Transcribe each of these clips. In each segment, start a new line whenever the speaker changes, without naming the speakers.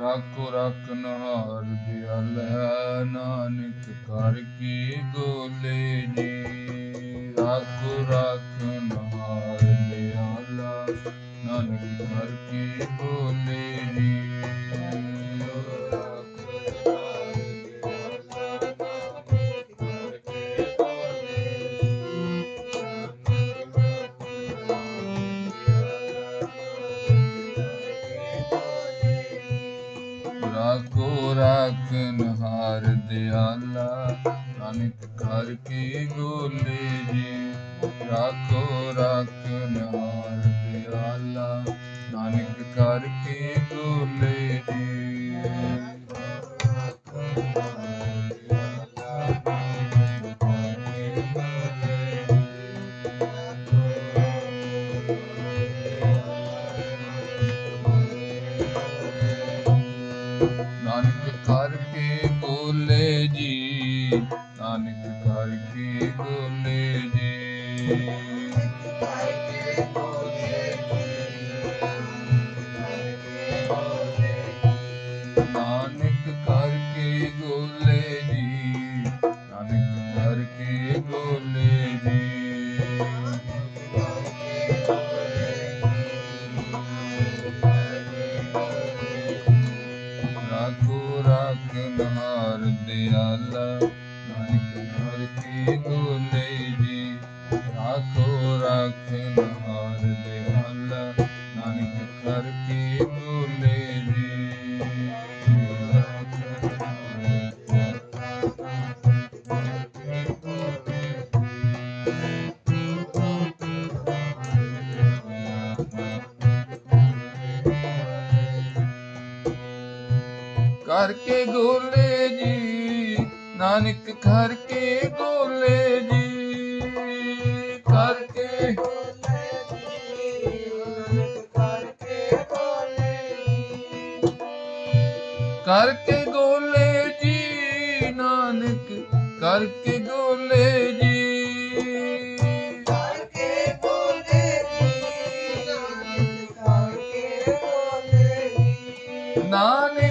ਰਾਖੋ ਰਾਖਨ ਨਹਾਰ ਦਿਆਲ ਹੈ, ਨਾਨਕ ਕਰ ਕੀ ਗੋਲੇ ਜੀ। ਰਾਖੋ ਰਾਖਨ ਨਹਾਰ ਦਿਆਲ ਨਾਨਕ ਕਰ ਕੀ ਰਾਖੋ ਰਾਖਨ ਹਾਰ ਦਿਆਲਾ, ਨਾਨਕ ਘਰ ਕੇ ਗੋਲੇ ਜੀ। ਰਾਖੋ ਰਾਖ ਹਾਰ ਦਿਆਲਾ, ਨਾਨਕ ਘਰ ਕੇ ਗੋਲੇ ਜੀ। ਨਾਨਕ ਨਾਨਕ ਕਰ ਕੇ ਗੋਲੇ ਜੀ। ਨਾਨਕ ਕਰ ਕੇ ਗੋਲੇ ਜੀ। ਨਾਨਕ ਕਰ ਕੇ ਗੋਲੇ ਜੀ। ਰਾਖੋ, ਰਾਖ ਨਹਾਰ ਦਿਆਲਾ। ਨਾਨਕ ਹਰ ਕੀ ਜੀ। ਰਾਖੋ ਰਾਖ ਕਰਕੇ ਗੋਲੇ ਜੀ ਨਾਨਕ ਘਰ ਕੇ ਗੋਲੇ ਜੀ ਕਰਕੇ ਕਰਕੇ ਗੋਲੇ ਜੀ ਨਾਨਕ ਕਰਕੇ ਗੋਲੇ ਜੀ। ਨਾਨਕ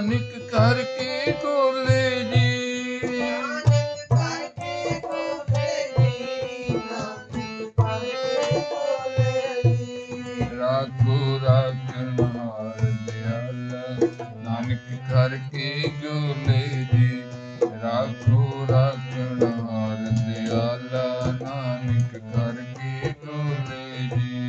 ਨਾਨਕ ਕਰਕੇ ਗੋਲੇ ਜੀ। ਰਾਖੋ ਰਾਖਨ ਹਾਰ ਦਿਆਲਾ ਨਾਨਕ ਕਰਕੇ ਗੋਲੇ ਜੀ। ਰਾਖੋ ਰਾਖਨ ਹਾਰ ਦਿਆਲਾ ਨਾਨਕ ਕਰਕੇ ਗੋਲੇ ਜੀ।